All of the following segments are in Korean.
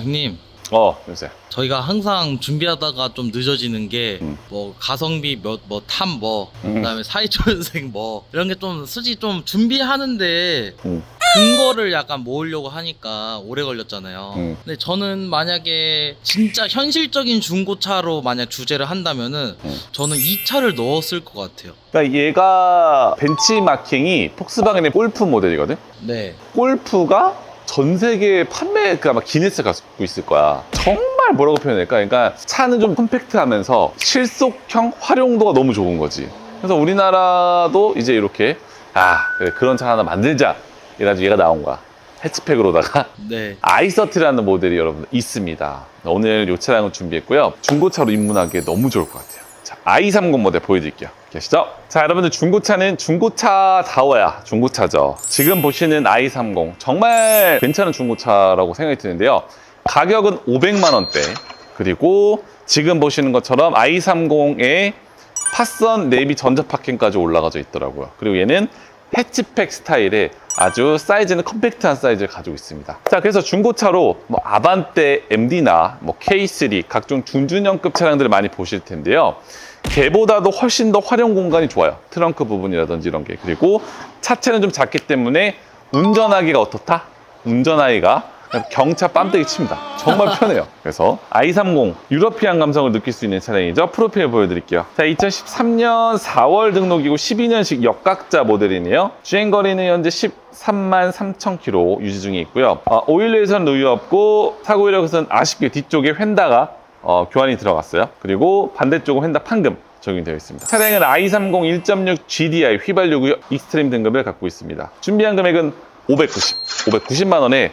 형님 어, 요새. 저희가 항상 준비하다가 좀 늦어지는 게 음. 뭐 가성비 몇뭐탑뭐 음. 그다음에 사회초년생 뭐 이런 게좀 수지 좀 준비하는데 음. 근거를 약간 모으려고 하니까 오래 걸렸잖아요. 음. 근데 저는 만약에 진짜 현실적인 중고차로 만약 주제를 한다면은 음. 저는 이 차를 넣었을 것 같아요. 그러니까 얘가 벤치마킹이 폭스바겐의 골프 모델이거든? 네. 골프가 전 세계 판매가 아마 기네스 갖고 있을 거야. 정말 뭐라고 표현할까? 그러니까 차는 좀 컴팩트하면서 실속형 활용도가 너무 좋은 거지. 그래서 우리나라도 이제 이렇게 아 그래 그런 차 하나 만들자. 이래가지고 얘가 나온 거야. 해치팩으로다가 네. 아이서티라는 모델이 여러분 있습니다. 오늘 이 차량을 준비했고요. 중고차로 입문하기에 너무 좋을 것 같아요. 자, i30 모델 보여드릴게요. 계시죠? 자, 여러분들 중고차는 중고차다워야 중고차죠. 지금 보시는 i30 정말 괜찮은 중고차라고 생각이 드는데요. 가격은 500만 원대. 그리고 지금 보시는 것처럼 i30에 파선 내비 전자 파킹까지 올라가져 있더라고요. 그리고 얘는 해치팩 스타일의 아주 사이즈는 컴팩트한 사이즈를 가지고 있습니다. 자, 그래서 중고차로 뭐 아반떼 MD나 뭐 K3 각종 중준형급 차량들을 많이 보실 텐데요. 걔보다도 훨씬 더 활용 공간이 좋아요. 트렁크 부분이라든지 이런 게. 그리고 차체는 좀 작기 때문에 운전하기가 어떻다? 운전하기가 경차 빰때기 칩니다. 정말 편해요. 그래서 i30 유러피안 감성을 느낄 수 있는 차량이죠. 프로필 보여드릴게요. 자, 2013년 4월 등록이고 12년식 역각자 모델이네요. 주행거리는 현재 13만 3천 킬로 유지 중에 있고요. 어, 오일에서는 누유 없고 사고 이력에서는 아쉽게 뒤쪽에 휀다가 어, 교환이 들어갔어요. 그리고 반대쪽은 휀다 판금 적용되어 있습니다. 차량은 i30 1.6 GDI 휘발유고요. 익스트림 등급을 갖고 있습니다. 준비한 금액은 590, 590만 원에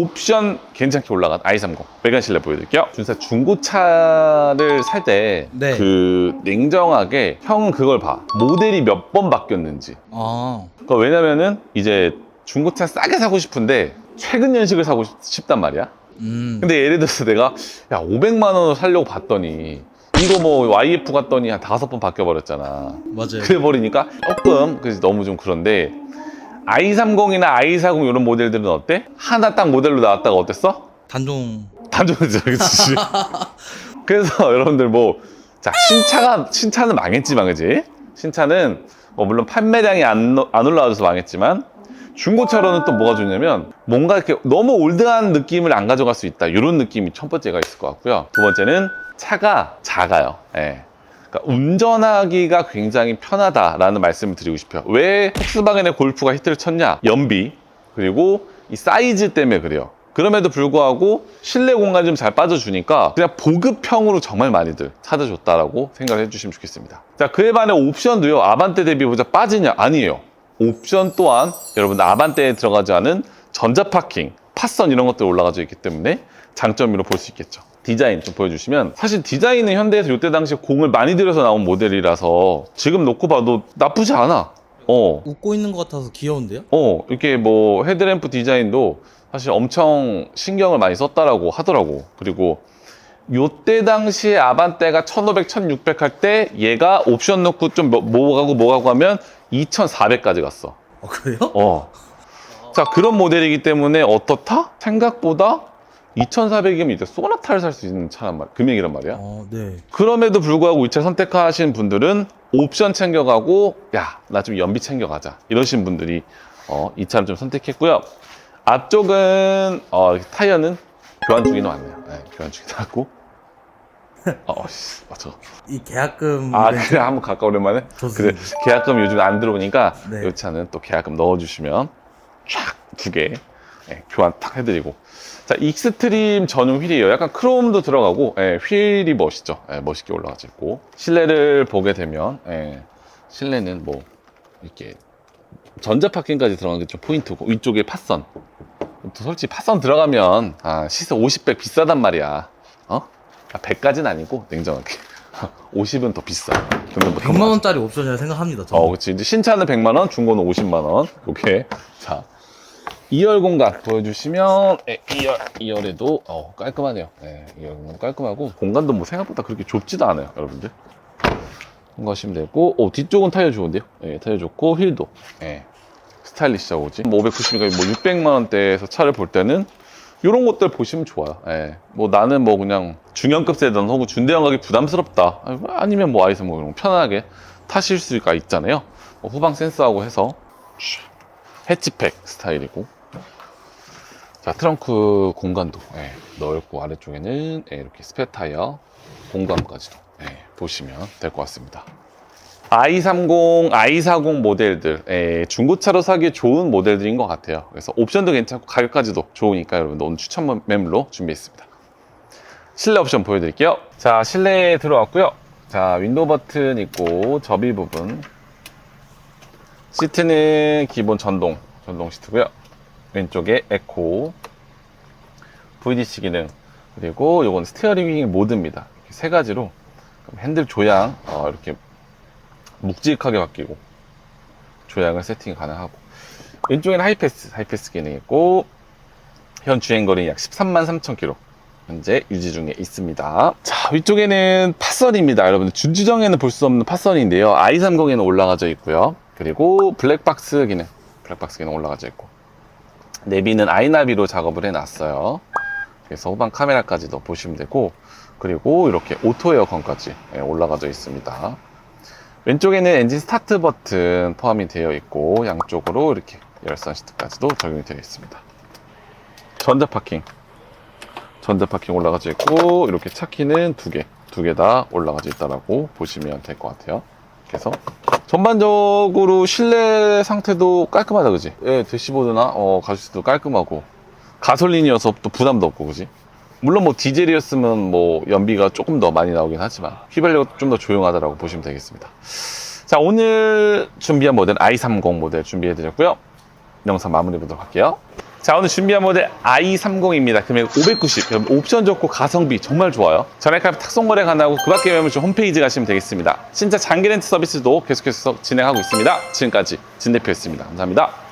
옵션 괜찮게 올라간 i30 외관 실내 보여드릴게요. 준사 중고차를 살때 네. 그 냉정하게 형은 그걸 봐. 모델이 몇 번 바뀌었는지. 아. 그러니까 왜냐면은 이제 중고차 싸게 사고 싶은데 최근 연식을 사고 싶- 싶단 말이야. 음. 근데 예를 들어서 내가 야 500만 원을 살려고 봤더니 이거 뭐 YF 갔더니 한 다섯 번 바뀌어 버렸잖아. 맞아요. 그래 버리니까 조금 그래서 너무 좀 그런데 i30이나 i40 이런 모델들은 어때? 하나 딱 모델로 나왔다가 어땠어? 단종 단종이죠, 그치? 그래서 여러분들 뭐, 자, 신차가, 신차는 망했지만, 그지? 신차는 뭐 물론 판매량이 안, 안 올라와줘서 망했지만, 중고차로는 또 뭐가 좋냐면, 뭔가 이렇게 너무 올드한 느낌을 안 가져갈 수 있다. 이런 느낌이 첫 번째가 있을 것 같고요. 두 번째는 차가 작아요. 예. 그러니까 운전하기가 굉장히 편하다라는 말씀을 드리고 싶어요. 왜 폭스바겐의 골프가 히트를 쳤냐? 연비, 그리고 이 사이즈 때문에 그래요. 그럼에도 불구하고 실내 공간이 좀 잘 빠져주니까 그냥 보급형으로 정말 많이들 찾아줬다라고 생각을 해주시면 좋겠습니다. 자, 그에 반해 옵션도요, 아반떼 대비보다 빠지냐? 아니에요. 옵션 또한 여러분들 아반떼에 들어가지 않은 전자 파킹, 파선 이런 것들 올라가져 있기 때문에 장점으로 볼 수 있겠죠. 디자인 좀 보여주시면 사실 디자인은 현대에서 이때 당시에 공을 많이 들여서 나온 모델이라서 지금 놓고 봐도 나쁘지 않아. 어, 웃고 있는 것 같아서 귀여운데요? 어, 이렇게 뭐 헤드램프 디자인도 사실 엄청 신경을 많이 썼다라고 하더라고. 그리고 요때 당시에 아반떼가 1500, 1600 할 때 얘가 옵션 넣고 좀 뭐- 뭐가고 뭐 가고 하면 2400까지 갔어. 어, 그래요? 어. 자, 그런 모델이기 때문에 어떻다? 생각보다 2400이면 이제 소나타를 살 수 있는 차란 말, 금액이란 말이야. 어, 네. 그럼에도 불구하고 이 차 선택하신 분들은 옵션 챙겨가고 야 나 좀 연비 챙겨가자 이러신 분들이 어, 이 차를 좀 선택했고요 앞쪽은 어, 타이어는 교환 중이 나왔네요 네, 교환 중이 나왔고 어, 씨, 맞아. 이 계약금 아, 그래, 한번 가까 오랜만에? 그래, 좋습니다. 계약금 요즘 안 들어오니까, 네. 이 차는 또 계약금 넣어주시면, 쫙, 두 개, 예, 교환 탁 해드리고. 자, 익스트림 전용 휠이에요. 약간 크롬도 들어가고, 예, 휠이 멋있죠. 예, 멋있게 올라가져 있고. 실내를 보게 되면, 예, 실내는 뭐, 이렇게, 전자 파킹까지 들어간 게좀 포인트고, 위쪽에 팥선. 또 솔직히 팥선 들어가면, 아, 시세 50백 비싸단 말이야. 어? 아, 100까지는 아니고, 냉정하게. 50은 더 비싸. 근데 뭐 100만 원짜리 옵션이라 생각합니다. 저는. 어, 그치. 이제 신차는 100만 원, 중고는 50만 원. 요게. 자. 2열 공간 보여주시면, 예, 2열, 2열에도, 어, 깔끔하네요. 예, 2열 공간 깔끔하고, 공간도 뭐 생각보다 그렇게 좁지도 않아요, 여러분들. 통과하시면 되고, 오, 뒤쪽은 타이어 좋은데요? 예, 타이어 좋고, 휠도, 예, 스타일리시하고, 오지. 뭐 590이니까 뭐 600만 원대에서 차를 볼 때는, 이런 것들 보시면 좋아요. 예. 뭐 나는 뭐 그냥 중형급 세단 혹은 중대형 가기 부담스럽다. 아니면 뭐 i3 이런 거 편하게 타실 수가 있잖아요. 뭐 후방 센서하고 해서 해치팩 스타일이고 자 트렁크 공간도 예, 넓고 아래쪽에는 예, 이렇게 스페 타이어 공간까지도 예, 보시면 될 것 같습니다. i30, i40 모델들 예, 중고차로 사기 좋은 모델들인 것 같아요. 그래서 옵션도 괜찮고 가격까지도 좋으니까 여러분들 오늘 추천 매물로 준비했습니다. 실내 옵션 보여드릴게요. 자 실내에 들어왔고요. 자 윈도우 버튼 있고 접이 부분 시트는 기본 전동 전동 시트고요. 왼쪽에 에코 VDC 기능 그리고 이건 스티어링 휠 모드입니다. 세 가지로 핸들 조향 어, 이렇게 묵직하게 바뀌고 조향을 세팅 가능하고 왼쪽에는 하이패스 하이패스 기능이 있고 현 주행거리 약 13만 3천 킬로 현재 유지 중에 있습니다. 자 위쪽에는 팟선입니다. 여러분들 준주정에는 볼 수 없는 팟선인데요. i30에는 올라가져 있고요. 그리고 블랙박스 기능 블랙박스 기능 올라가져 있고 내비는 아이나비로 작업을 해놨어요. 그래서 후방 카메라까지도 보시면 되고 그리고 이렇게 오토 에어컨까지 예, 올라가져 있습니다. 왼쪽에는 엔진 스타트 버튼 포함이 되어 있고 양쪽으로 이렇게 열선 시트까지도 적용이 되어 있습니다. 전자 파킹 전자 파킹 올라가져 있고 이렇게 차키는 두 개, 두 개 다 올라가져 있다라고 보시면 될 것 같아요. 그래서 전반적으로 실내 상태도 깔끔하다, 그지? 예, 대시보드나 어, 가죽도 깔끔하고 가솔린이어서 또 부담도 없고, 그지? 물론 뭐 디젤이었으면 뭐 연비가 조금 더 많이 나오긴 하지만 휘발유가 좀 더 조용하다라고 보시면 되겠습니다. 자, 오늘 준비한 모델 i30 모델 준비해 드렸고요. 영상 마무리 보도록 할게요. 자, 오늘 준비한 모델 i30입니다. 금액 590. 여러분 옵션 좋고 가성비 정말 좋아요. 전액할부 탁송거래 가능하고 그 밖에 매물주 홈페이지 가시면 되겠습니다. 진짜 장기 렌트 서비스도 계속해서 진행하고 있습니다. 지금까지 진 대표였습니다. 감사합니다.